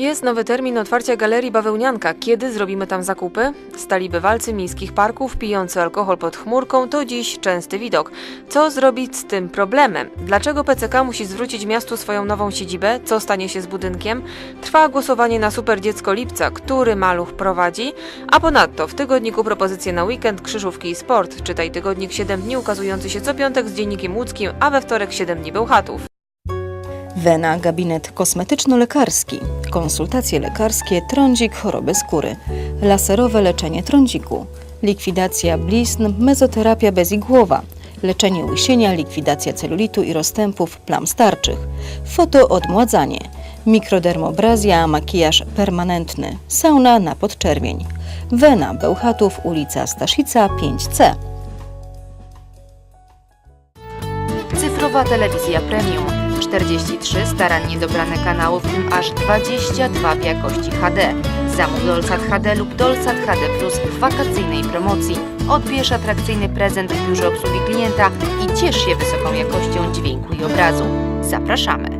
Jest nowy termin otwarcia galerii Bawełnianka. Kiedy zrobimy tam zakupy? Stali bywalcy miejskich parków pijący alkohol pod chmurką to dziś częsty widok. Co zrobić z tym problemem? Dlaczego PCK musi zwrócić miastu swoją nową siedzibę? Co stanie się z budynkiem? Trwa głosowanie na Super Dziecko Lipca, który maluch prowadzi. A ponadto w tygodniku propozycje na weekend, krzyżówki i sport. Czytaj tygodnik 7 dni ukazujący się co piątek z dziennikiem łódzkim, a we wtorek 7 dni Bełchatów. Wena, gabinet kosmetyczno-lekarski, konsultacje lekarskie, trądzik, choroby skóry, laserowe leczenie trądziku, likwidacja blizn, mezoterapia bezigłowa, leczenie łysienia, likwidacja celulitu i rozstępów plam starczych, fotoodmładzanie, mikrodermobrazja, makijaż permanentny, sauna na podczerwień. Wena, Bełchatów, ulica Staszica 5C. Cyfrowa telewizja premium. 43 starannie dobrane kanały, w tym aż 22 w jakości HD. Zamów Dolsat HD lub Dolsat HD Plus w wakacyjnej promocji. Odbierz atrakcyjny prezent w biurze obsługi klienta i ciesz się wysoką jakością dźwięku i obrazu. Zapraszamy!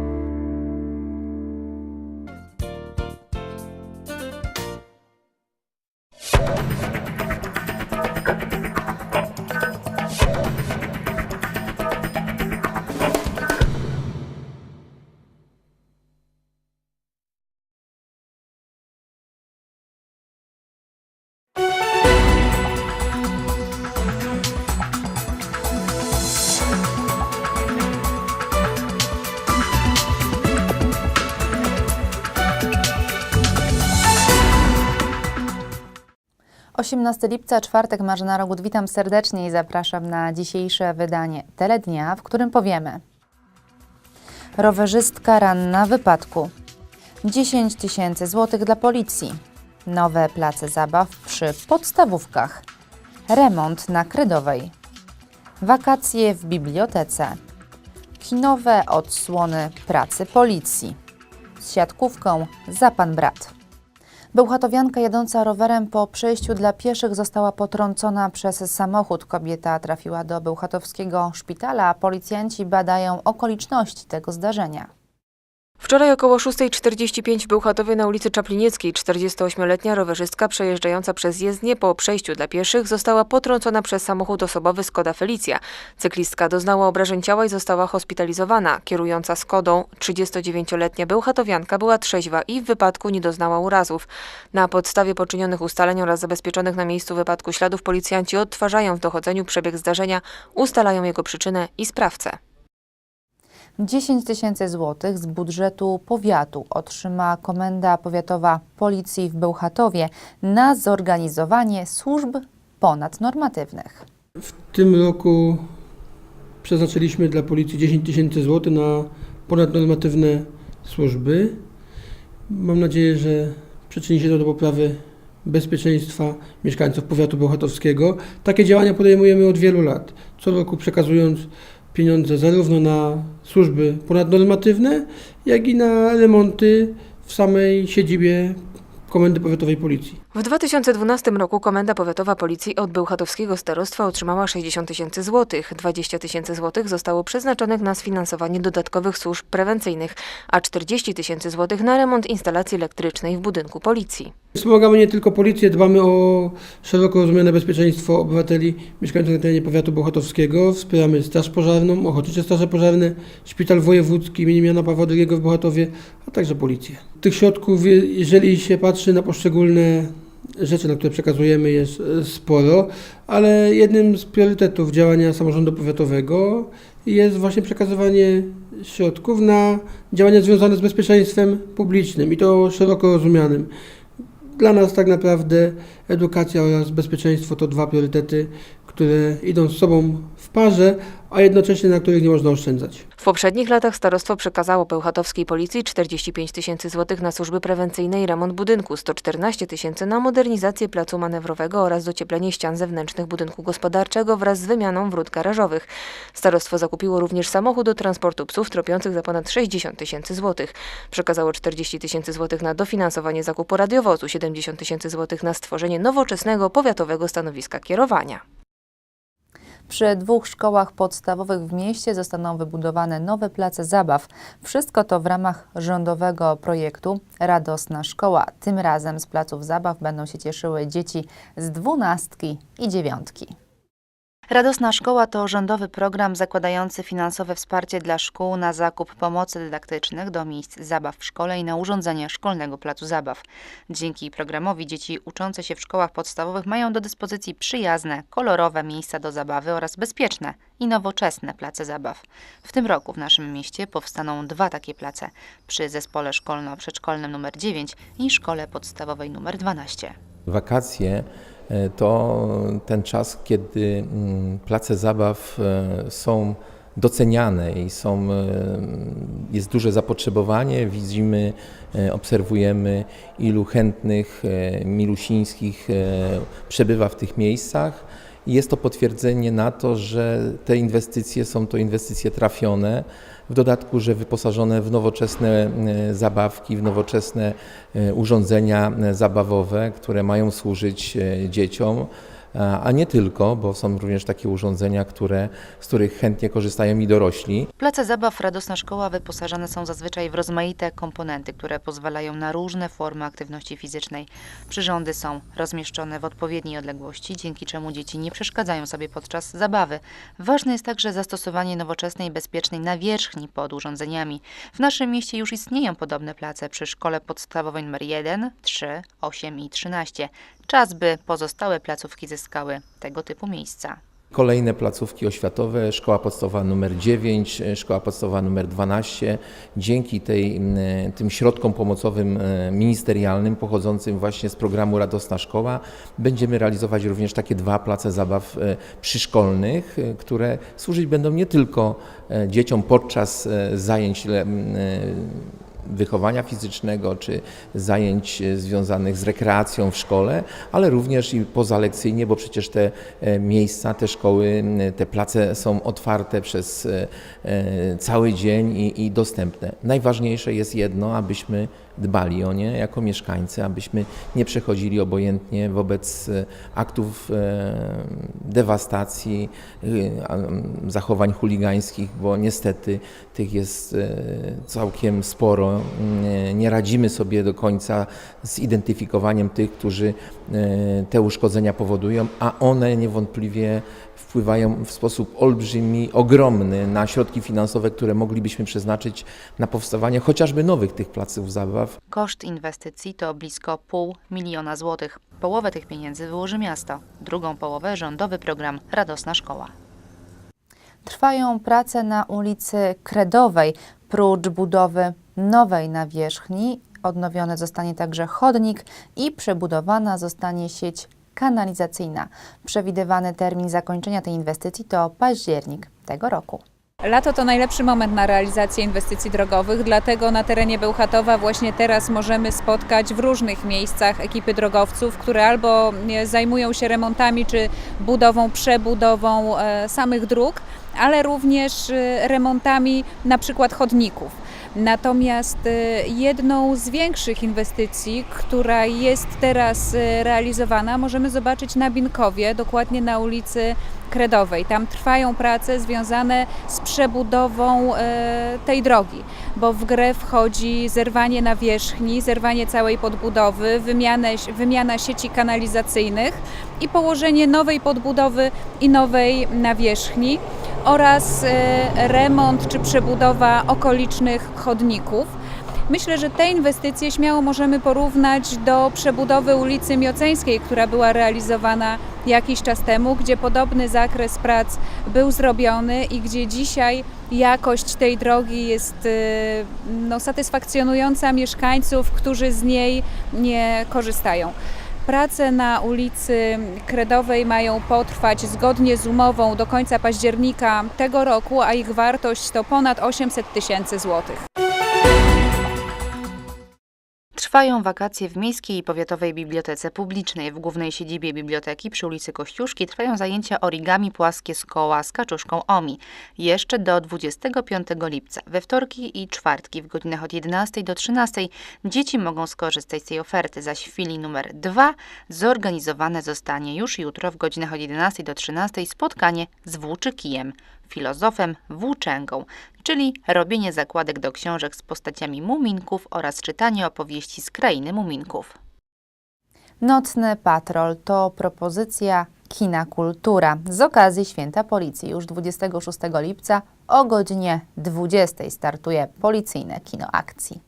Osiemnasty lipca, czwartek, Marzena Rogut. Witam serdecznie i zapraszam na dzisiejsze wydanie Telednia, w którym powiemy. Rowerzystka ranna wypadku. 10 tysięcy złotych dla policji. Nowe place zabaw przy podstawówkach. Remont na Kredowej. Wakacje w bibliotece. Kinowe odsłony pracy policji. Z siatkówką za pan brat Bełchatowianka jadąca rowerem po przejściu dla pieszych została potrącona przez samochód. Kobieta trafiła do bełchatowskiego szpitala, a policjanci badają okoliczności tego zdarzenia. Wczoraj około 6.45 w Bełchatowie na ulicy Czaplinieckiej 48-letnia rowerzystka przejeżdżająca przez jezdnię po przejściu dla pieszych została potrącona przez samochód osobowy Skoda Felicia. Cyklistka doznała obrażeń ciała i została hospitalizowana. Kierująca Skodą 39-letnia Bełchatowianka była trzeźwa i w wypadku nie doznała urazów. Na podstawie poczynionych ustaleń oraz zabezpieczonych na miejscu wypadku śladów policjanci odtwarzają w dochodzeniu przebieg zdarzenia, ustalają jego przyczynę i sprawcę. 10 tysięcy złotych z budżetu powiatu otrzyma Komenda Powiatowa Policji w Bełchatowie na zorganizowanie służb ponadnormatywnych. W tym roku przeznaczyliśmy dla policji 10 tysięcy złotych na ponadnormatywne służby. Mam nadzieję, że przyczyni się to do poprawy bezpieczeństwa mieszkańców powiatu bełchatowskiego. Takie działania podejmujemy od wielu lat, co roku przekazując pieniądze zarówno na służby ponadnormatywne, jak i na remonty w samej siedzibie Komendy Powiatowej Policji. W 2012 roku Komenda Powiatowa Policji od Bełchatowskiego Starostwa otrzymała 60 tysięcy złotych. 20 tysięcy złotych zostało przeznaczonych na sfinansowanie dodatkowych służb prewencyjnych, a 40 tysięcy złotych na remont instalacji elektrycznej w budynku policji. Wspomagamy nie tylko policję, dbamy o szeroko rozumiane bezpieczeństwo obywateli mieszkających na terenie powiatu bełchatowskiego. Wspieramy Straż Pożarną, Ochotnicze Straże Pożarne, Szpital Wojewódzki im. Jana Pawła II w Bełchatowie, a także policję. Tych środków, je- jeżeli się patrzy na poszczególne rzeczy, na które przekazujemy, jest e, sporo, ale jednym z priorytetów działania samorządu powiatowego jest właśnie przekazywanie środków na działania związane z bezpieczeństwem publicznym i to szeroko rozumianym. Dla nas tak naprawdę edukacja oraz bezpieczeństwo to dwa priorytety, które idą z sobą w parze, a jednocześnie na których nie można oszczędzać. W poprzednich latach starostwo przekazało Bełchatowskiej Policji 45 tysięcy złotych na służby prewencyjne i remont budynku, 114 tysięcy na modernizację placu manewrowego oraz docieplenie ścian zewnętrznych budynku gospodarczego wraz z wymianą wrót garażowych. Starostwo zakupiło również samochód do transportu psów tropiących za ponad 60 tysięcy złotych. Przekazało 40 tysięcy złotych na dofinansowanie zakupu radiowozu, 70 tysięcy złotych na stworzenie nowoczesnego powiatowego stanowiska kierowania. Przy dwóch szkołach podstawowych w mieście zostaną wybudowane nowe place zabaw. Wszystko to w ramach rządowego projektu Radosna Szkoła. Tym razem z placów zabaw będą się cieszyły dzieci z dwunastki i dziewiątki. Radosna Szkoła to rządowy program zakładający finansowe wsparcie dla szkół na zakup pomocy dydaktycznych do miejsc zabaw w szkole i na urządzenia szkolnego placu zabaw. Dzięki programowi dzieci uczące się w szkołach podstawowych mają do dyspozycji przyjazne, kolorowe miejsca do zabawy oraz bezpieczne i nowoczesne place zabaw. W tym roku w naszym mieście powstaną dwa takie place przy zespole szkolno-przedszkolnym nr 9 i szkole podstawowej nr 12. Wakacje to ten czas, kiedy mm, place zabaw e, są doceniane i są, e, jest duże zapotrzebowanie. Widzimy, e, obserwujemy, ilu chętnych, e, milusińskich e, przebywa w tych miejscach. Jest to potwierdzenie na to, że te inwestycje są to inwestycje trafione. W dodatku, że wyposażone w nowoczesne e, zabawki, w nowoczesne e, urządzenia e, zabawowe, które mają służyć dzieciom, a a nie tylko, bo są również takie urządzenia, które, z których chętnie korzystają i dorośli. Place zabaw Radosna Szkoła wyposażone są zazwyczaj w rozmaite komponenty, które pozwalają na różne formy aktywności fizycznej. Przyrządy są rozmieszczone w odpowiedniej odległości, dzięki czemu dzieci nie przeszkadzają sobie podczas zabawy. Ważne jest także zastosowanie nowoczesnej bezpiecznej nawierzchni pod urządzeniami. W naszym mieście już istnieją podobne place przy szkole podstawowej nr 1, 3, 8 i 13. Czas, by pozostałe placówki zyskały tego typu miejsca. Kolejne placówki oświatowe, szkoła podstawowa numer 9, e, szkoła podstawowa numer 12. Dzięki tej, tym środkom pomocowym e, ministerialnym pochodzącym właśnie z programu Radosna Szkoła będziemy realizować również takie dwa place zabaw e, przyszkolnych, e, które służyć będą nie tylko dzieciom podczas zajęć wychowania fizycznego czy zajęć e, związanych z rekreacją w szkole, ale również i pozalekcyjnie, bo przecież te e, miejsca, te szkoły, te place są otwarte przez e, cały dzień i, i dostępne. Najważniejsze jest jedno, abyśmy dbali o nie jako mieszkańcy, abyśmy nie przechodzili obojętnie wobec e, aktów e, dewastacji, e, zachowań chuligańskich, bo niestety tych jest całkiem sporo. Nie- Nie radzimy sobie do końca z identyfikowaniem tych, którzy te uszkodzenia powodują, a one niewątpliwie wpływają w sposób olbrzymi, ogromny na środki finansowe, które moglibyśmy przeznaczyć na powstawanie chociażby nowych tych placów zabaw, Koszt inwestycji to blisko pół miliona złotych. Połowę tych pieniędzy wyłoży miasto, drugą połowę rządowy program Radosna Szkoła. Trwają prace na ulicy Kredowej. Prócz budowy nowej nawierzchni odnowiony zostanie także chodnik i przebudowana zostanie sieć kanalizacyjna. Przewidywany termin zakończenia tej inwestycji to październik tego roku. Lato to najlepszy moment na realizację inwestycji drogowych, dlatego na terenie Bełchatowa właśnie teraz możemy spotkać w różnych miejscach ekipy drogowców, które albo e, zajmują się remontami czy budową, przebudową e, samych dróg, ale również e, remontami na przykład chodników. Natomiast e, jedną z większych inwestycji, która jest teraz e, realizowana, możemy zobaczyć na Binkowie, dokładnie na ulicy Kredowej. Tam trwają prace związane z przebudową e, tej drogi, bo w grę wchodzi zerwanie nawierzchni, zerwanie całej podbudowy, wymianę, wymiana sieci kanalizacyjnych i położenie nowej podbudowy i nowej nawierzchni oraz e, remont czy przebudowa okolicznych chodników. Myślę, że te inwestycje śmiało możemy porównać do przebudowy ulicy Mioceńskiej, która była realizowana jakiś czas temu, gdzie podobny zakres prac był zrobiony i gdzie dzisiaj jakość tej drogi jest y, no, satysfakcjonująca mieszkańców, którzy z niej nie korzystają. Prace na ulicy Kredowej mają potrwać zgodnie z umową do końca października tego roku, a ich wartość to ponad 800 tysięcy złotych. Trwają wakacje w Miejskiej i Powiatowej Bibliotece Publicznej. W głównej siedzibie biblioteki przy ulicy Kościuszki trwają zajęcia origami płaskie z koła z kaczuszką OMI. Jeszcze do 25 lipca. We wtorki i czwartki w godzinach od 11 do 13 dzieci mogą skorzystać z tej oferty, zaś w filii numer 2 zorganizowane zostanie już jutro w godzinach od 11 do 13 spotkanie z włóczykijem, filozofem włóczęgą, czyli robienie zakładek do książek z postaciami muminków oraz czytanie opowieści z krainy muminków. Nocny Patrol to propozycja Kina Kultura z okazji Święta Policji. Już 26 lipca o godzinie 20 startuje policyjne kino akcji.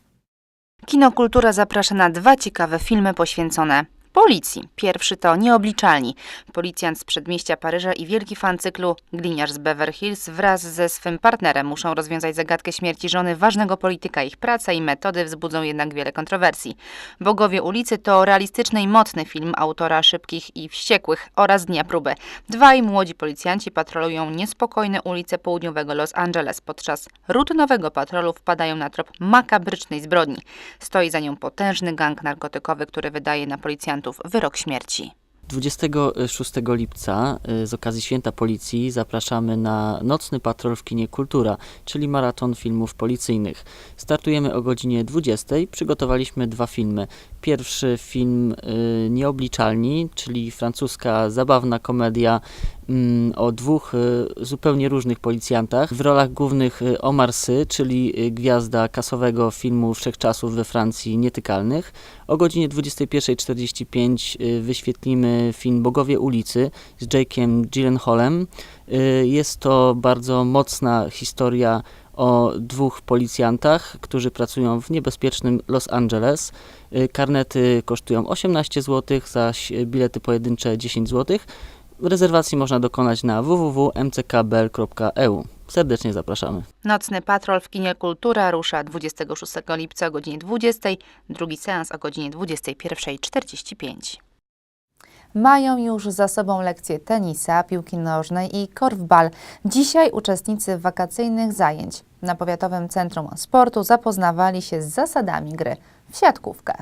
Kino Kultura zaprasza na dwa ciekawe filmy poświęcone policji. Pierwszy to Nieobliczalni. Policjant z przedmieścia Paryża i wielki fan cyklu Gliniarz z Beverly Hills wraz ze swym partnerem muszą rozwiązać zagadkę śmierci żony ważnego polityka. Ich praca i metody wzbudzą jednak wiele kontrowersji. Bogowie ulicy to realistyczny i mocny film autora Szybkich i Wściekłych oraz Dnia Próby. Dwaj młodzi policjanci patrolują niespokojne ulice południowego Los Angeles. Podczas rutynowego patrolu wpadają na trop makabrycznej zbrodni. Stoi za nią potężny gang narkotykowy, który wydaje na policjantów wyrok śmierci. 26 lipca y, z okazji Święta Policji zapraszamy na nocny patrol w kinie Kultura, czyli maraton filmów policyjnych. Startujemy o godzinie 20. Przygotowaliśmy dwa filmy. Pierwszy film y, Nieobliczalni, czyli francuska zabawna komedia mm, o dwóch y, zupełnie różnych policjantach. W rolach głównych Omar Sy, czyli gwiazda kasowego filmu wszechczasów we Francji Nietykalnych. O godzinie 21.45 y, wyświetlimy film Bogowie ulicy z Jake'em Gyllenhaalem. Y, Jest to bardzo mocna historia o dwóch policjantach, którzy pracują w niebezpiecznym Los Angeles. Y, Karnety kosztują 18 zł, zaś bilety pojedyncze 10 zł. Rezerwacji można dokonać na www.mckbl.eu. Serdecznie zapraszamy. Nocny patrol w kinie Kultura rusza 26 lipca o godzinie 20, drugi seans o godzinie 21.45. Mają już za sobą lekcje tenisa, piłki nożnej i korfbal. Dzisiaj uczestnicy wakacyjnych zajęć na Powiatowym Centrum Sportu zapoznawali się z zasadami gry w siatkówkę.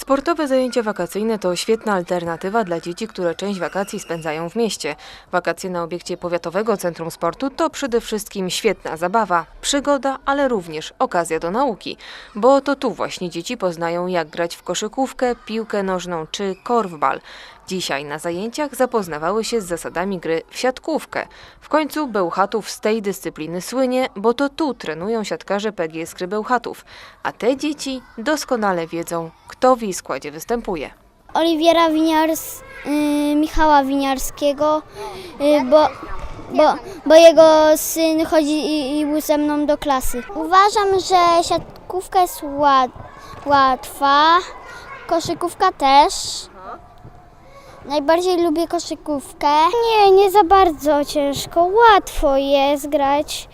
Sportowe zajęcia wakacyjne to świetna alternatywa dla dzieci, które część wakacji spędzają w mieście. Wakacje na obiekcie Powiatowego Centrum Sportu to przede wszystkim świetna zabawa, przygoda, ale również okazja do nauki, bo to tu właśnie dzieci poznają jak grać w koszykówkę, piłkę nożną czy korfbal. Dzisiaj na zajęciach zapoznawały się z zasadami gry w siatkówkę. W końcu Bełchatów z tej dyscypliny słynie, bo to tu trenują siatkarze PGS Kry Bełchatów, a te dzieci doskonale wiedzą, kto w jej składzie występuje. Oliwiera Winiars, y, Michała Winiarskiego, y, bo, bo, bo jego syn chodzi i, i był ze mną do klasy. Uważam, że siatkówka jest łat, łatwa, koszykówka też. Najbardziej lubię koszykówkę. Nie, nie za bardzo ciężko, łatwo jest grać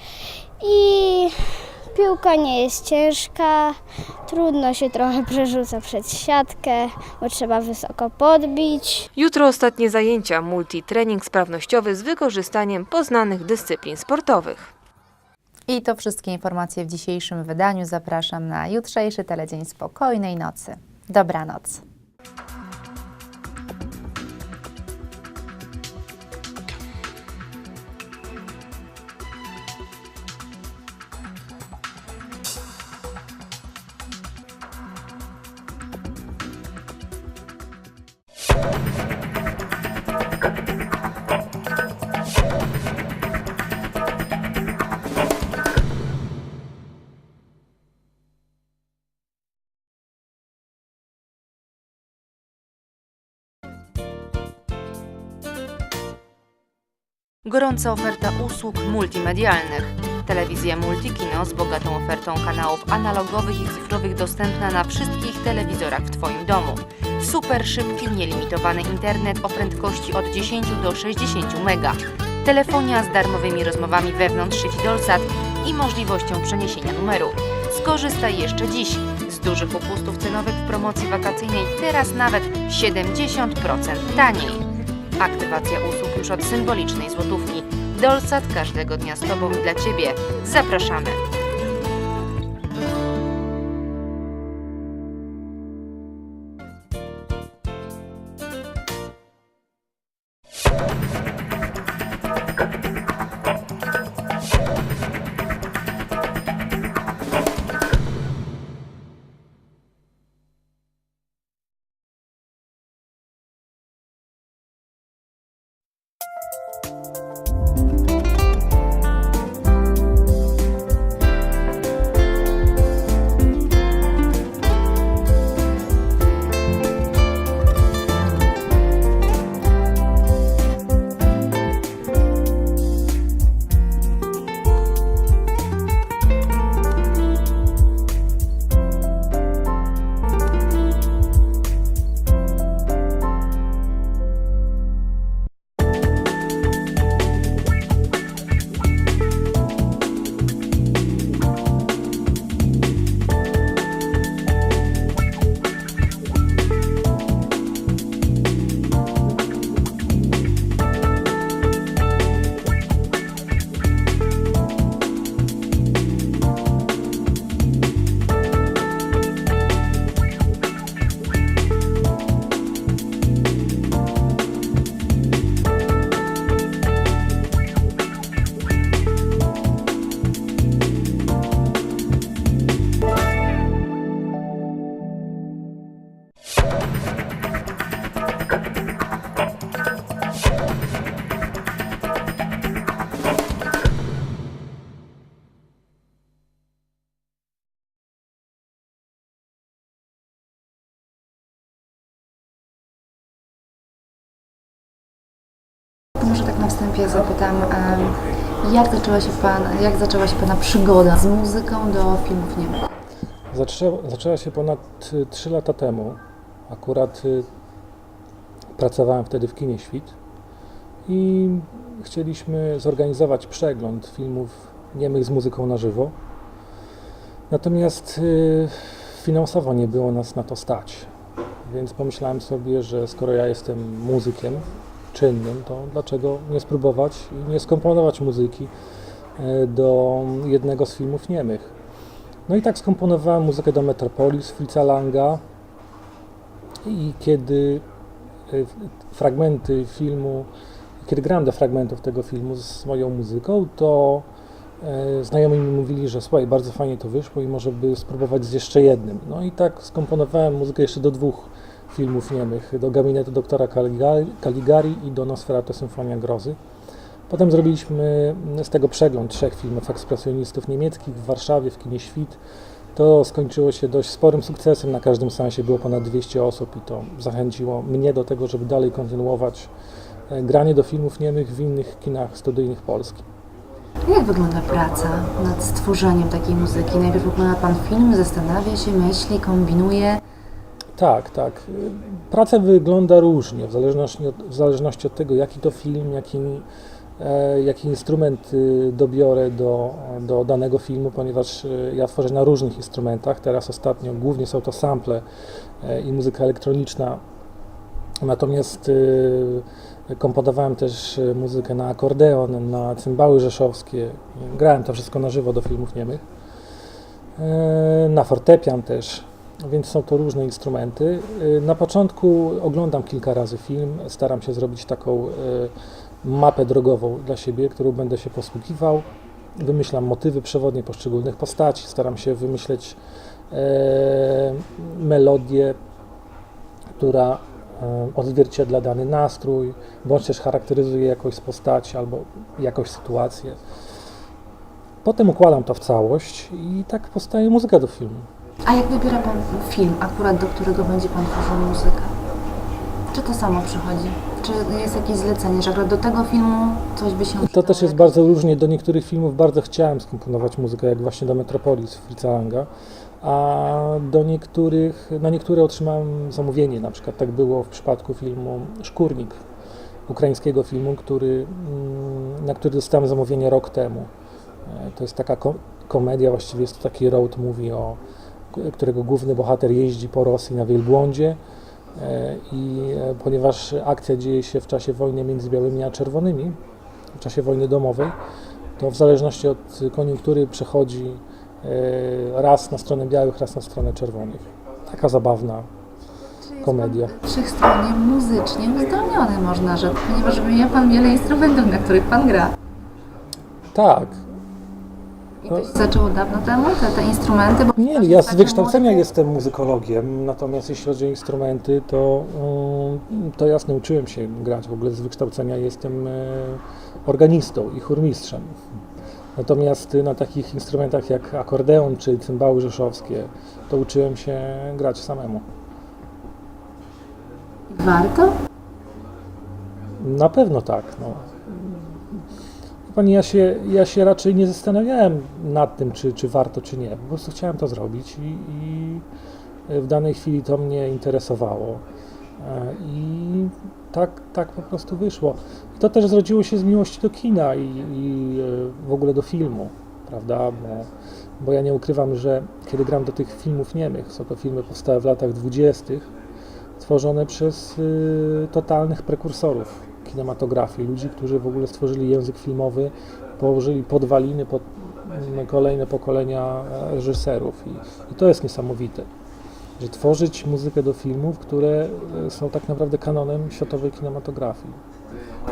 i piłka nie jest ciężka. Trudno się trochę przerzuca przed siatkę, bo trzeba wysoko podbić. Jutro ostatnie zajęcia multitrening sprawnościowy z wykorzystaniem poznanych dyscyplin sportowych. I to wszystkie informacje w dzisiejszym wydaniu. Zapraszam na jutrzejszy teledzień spokojnej nocy. Dobranoc. Gorąca oferta usług multimedialnych. Telewizja Multikino z bogatą ofertą kanałów analogowych i cyfrowych dostępna na wszystkich telewizorach w Twoim domu. Super szybki, nielimitowany internet o prędkości od 10 do 60 mega. Telefonia z darmowymi rozmowami wewnątrz sieci Dolsat i możliwością przeniesienia numeru. Skorzystaj jeszcze dziś z dużych upustów cenowych w promocji wakacyjnej, teraz nawet 70% taniej. Aktywacja usług już od symbolicznej złotówki. Dolsat każdego dnia z Tobą i dla Ciebie. Zapraszamy! Na wstępie zapytam, jak zaczęła się pan, jak zaczęła się Pana przygoda z muzyką do filmów niemych? Zaczęła, zaczęła się ponad 3 lata temu. Akurat y, pracowałem wtedy w kinie Świt i chcieliśmy zorganizować przegląd filmów niemych z muzyką na żywo. Natomiast y, finansowo nie było nas na to stać. Więc pomyślałem sobie, że skoro ja jestem muzykiem czynnym, to dlaczego nie spróbować i nie skomponować muzyki y, do jednego z filmów niemych. No i tak skomponowałem muzykę do Metropolis Fritza Langa i kiedy y, fragmenty filmu, kiedy grałem do fragmentów tego filmu z moją muzyką, to e, znajomi mi mówili, że słuchaj, bardzo fajnie to wyszło i może by spróbować z jeszcze jednym. No i tak skomponowałem muzykę jeszcze do dwóch filmów niemych, do Gabinetu doktora Caligari, i do Nosferatu Symfonia Grozy. Potem zrobiliśmy z tego przegląd trzech filmów ekspresjonistów niemieckich w Warszawie, w kinie Świt. To skończyło się dość sporym sukcesem. Na każdym seansie było ponad 200 osób i to zachęciło mnie do tego, żeby dalej kontynuować e, granie do filmów niemych w innych kinach studyjnych Polski. Jak wygląda praca nad stworzeniem takiej muzyki? Najpierw ogląda Pan film, zastanawia się, myśli, kombinuje. Tak, tak. Praca wygląda różnie, w zależności od, w zależności od tego, jaki to film, jaki, e, jaki instrument y, dobiorę do, do danego filmu, ponieważ y, ja tworzę na różnych instrumentach. Teraz ostatnio głównie są to sample e, i muzyka elektroniczna. Natomiast y, komponowałem też muzykę na akordeon, na cymbały rzeszowskie. Grałem to wszystko na żywo do filmów niemych. E, Na fortepian też więc są to różne instrumenty. Y, Na początku oglądam kilka razy film, staram się zrobić taką y, mapę drogową dla siebie, którą będę się posługiwał. Wymyślam motywy przewodnie poszczególnych postaci, staram się wymyśleć e, melodię, która odzwierciedla dany nastrój, bądź też charakteryzuje jakąś z postaci albo jakąś sytuację. Potem układam to w całość i tak powstaje muzyka do filmu. A jak wybiera Pan film, akurat do którego będzie Pan tworzył muzykę? Czy to samo przychodzi? Czy jest jakieś zlecenie, że akurat do tego filmu coś by się To przydało? też jest bardzo różnie. Do niektórych filmów bardzo chciałem skomponować muzykę, jak właśnie do Metropolis Fritza Langa, a do niektórych, na niektóre otrzymałem zamówienie. Na przykład tak było w przypadku filmu Szkurnik, ukraińskiego filmu, który, mm, na który dostałem zamówienie rok temu. E, To jest taka ko- komedia, właściwie jest to taki road movie, o, którego główny bohater jeździ po Rosji na wielbłądzie. E, I e, ponieważ akcja dzieje się w czasie wojny między białymi a czerwonymi, w czasie wojny domowej, to w zależności od koniunktury przechodzi e, raz na stronę białych, raz na stronę czerwonych. Taka zabawna komedia. Wszechstronnie muzycznie uzdolniony, można rzec, ponieważ wymienia Pan wiele instrumentów, na których Pan gra. Tak. I to się zaczęło dawno temu, te, te instrumenty? Bo Nie, ja z wykształcenia jestem muzykologiem, natomiast jeśli chodzi o instrumenty, to, mm, to jasne uczyłem się grać. W ogóle z wykształcenia jestem e, organistą i chórmistrzem. Natomiast na takich instrumentach jak akordeon czy cymbały rzeszowskie, to uczyłem się grać samemu. Warto? Na pewno tak. No. Pani, ja się, ja się raczej nie zastanawiałem nad tym, czy, czy warto, czy nie. Po prostu chciałem to zrobić i, i w danej chwili to mnie interesowało. E, I tak, tak po prostu wyszło. I to też zrodziło się z miłości do kina i, i e, w ogóle do filmu, prawda? Bo, bo ja nie ukrywam, że kiedy gram do tych filmów niemych, są to filmy powstałe w latach dwudziestych, tworzone przez y, totalnych prekursorów kinematografii, ludzi, którzy w ogóle stworzyli język filmowy, położyli podwaliny pod mm, kolejne pokolenia e, reżyserów i, i to jest niesamowite, że tworzyć muzykę do filmów, które e, są tak naprawdę kanonem światowej kinematografii.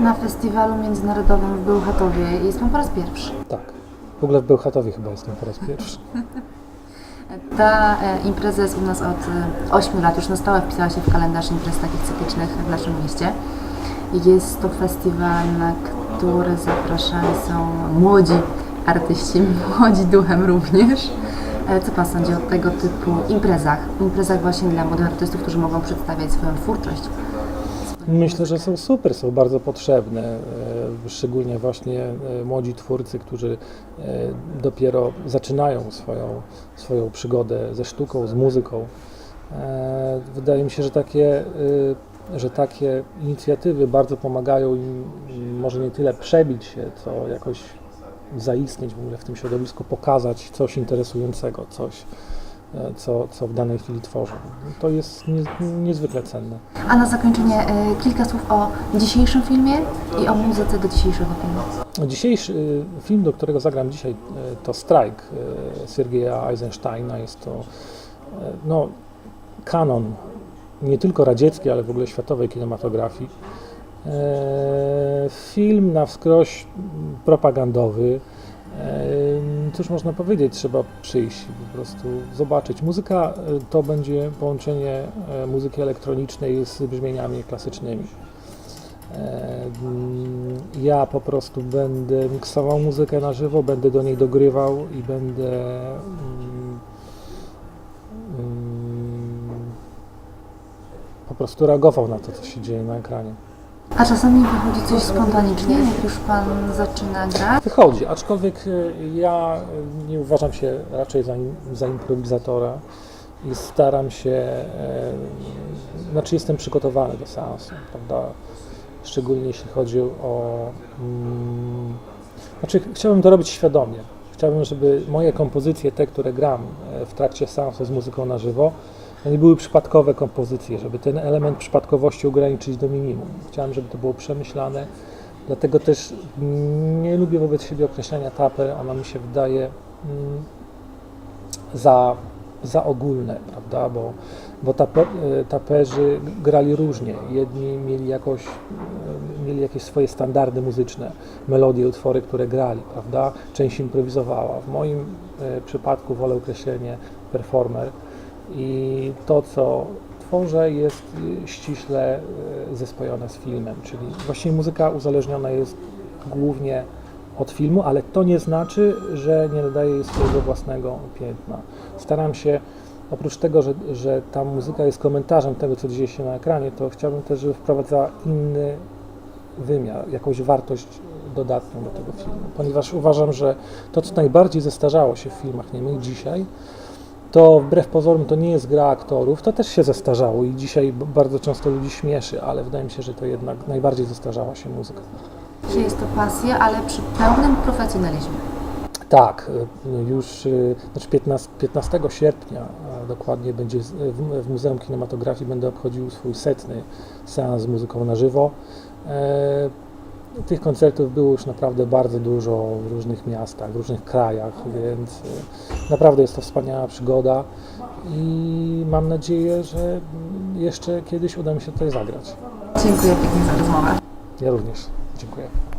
Na festiwalu międzynarodowym w Bełchatowie jest Pan po raz pierwszy. Tak. W ogóle w Bełchatowie chyba jestem po raz pierwszy. Ta e, impreza jest u nas od e, 8 lat, już na stałe wpisała się w kalendarz imprez takich cyklicznych w naszym mieście. Jest to festiwal, na który zapraszani są młodzi artyści, młodzi duchem również. E, Co Pan sądzi o tego typu imprezach? Imprezach właśnie dla młodych artystów, którzy mogą przedstawiać swoją twórczość. Myślę, że są super, są bardzo potrzebne, e, szczególnie właśnie e, młodzi twórcy, którzy dopiero zaczynają swoją, swoją przygodę ze sztuką, z muzyką. Wydaje mi się, że takie, e, że takie inicjatywy bardzo pomagają im może nie tyle przebić się, co jakoś zaistnieć w ogóle w tym środowisku, pokazać coś interesującego, coś, e, co, co w danej chwili tworzą. To jest nie, niezwykle cenne. A na zakończenie e, kilka słów o dzisiejszym filmie i o muzyce do dzisiejszego filmu. Dzisiejszy y, film, do którego zagram dzisiaj, y, to Strajk y, Siergieja Eisensteina. Jest to y, no, kanon nie tylko radzieckiej, ale w ogóle światowej kinematografii. E, Film na wskroś propagandowy. E, Cóż można powiedzieć, trzeba przyjść po prostu zobaczyć. Muzyka y, to będzie połączenie e, muzyki elektronicznej z brzmieniami klasycznymi. E, Ja po prostu będę miksował muzykę na żywo, będę do niej dogrywał i będę mm, mm, po prostu reagował na to, co się dzieje na ekranie. A czasami wychodzi coś spontanicznie, jak już Pan zaczyna grać? Wychodzi, aczkolwiek y, ja y, nie uważam się raczej za, za improwizatora i staram się, e, znaczy jestem przygotowany do seansu, prawda? Szczególnie jeśli chodzi o. Mm, znaczy, chciałbym to robić świadomie. Chciałbym, żeby moje kompozycje, te, które gram e, w trakcie seansu z muzyką na żywo, to nie były przypadkowe kompozycje, żeby ten element przypadkowości ograniczyć do minimum. Chciałem, żeby to było przemyślane, dlatego też nie lubię wobec siebie określenia taper, ona mi się wydaje mm, za, za ogólne, prawda, bo, bo e, taperzy grali różnie. Jedni mieli, jakoś, e, mieli jakieś swoje standardy muzyczne, melodie, utwory, które grali, prawda, część improwizowała. W moim e, przypadku wolę określenie performer i to, co tworzę, jest y, ściśle y, zespojone z filmem, czyli właściwie muzyka uzależniona jest głównie od filmu, ale to nie znaczy, że nie nadaje jej swojego własnego piętna. Staram się, oprócz tego, że, że ta muzyka jest komentarzem tego, co dzieje się na ekranie, to chciałbym też, żeby wprowadzała inny wymiar, jakąś wartość dodatnią do tego filmu, ponieważ uważam, że to, co najbardziej zestarzało się w filmach niemych dzisiaj, to wbrew pozorom to nie jest gra aktorów, to też się zestarzało i dzisiaj bardzo często ludzi śmieszy, ale wydaje mi się, że to jednak najbardziej zestarzała się muzyka. Że jest to pasja, ale przy pełnym profesjonalizmie. Tak, y, już y, znaczy 15, 15 sierpnia dokładnie będzie w, w Muzeum Kinematografii będę obchodził swój setny seans z muzyką na żywo. E, tych koncertów było już naprawdę bardzo dużo w różnych miastach, w różnych krajach, więc y, naprawdę jest to wspaniała przygoda i mam nadzieję, że jeszcze kiedyś uda mi się tutaj zagrać. Dziękuję pięknie za rozmowę. Ja również. Dziękuję.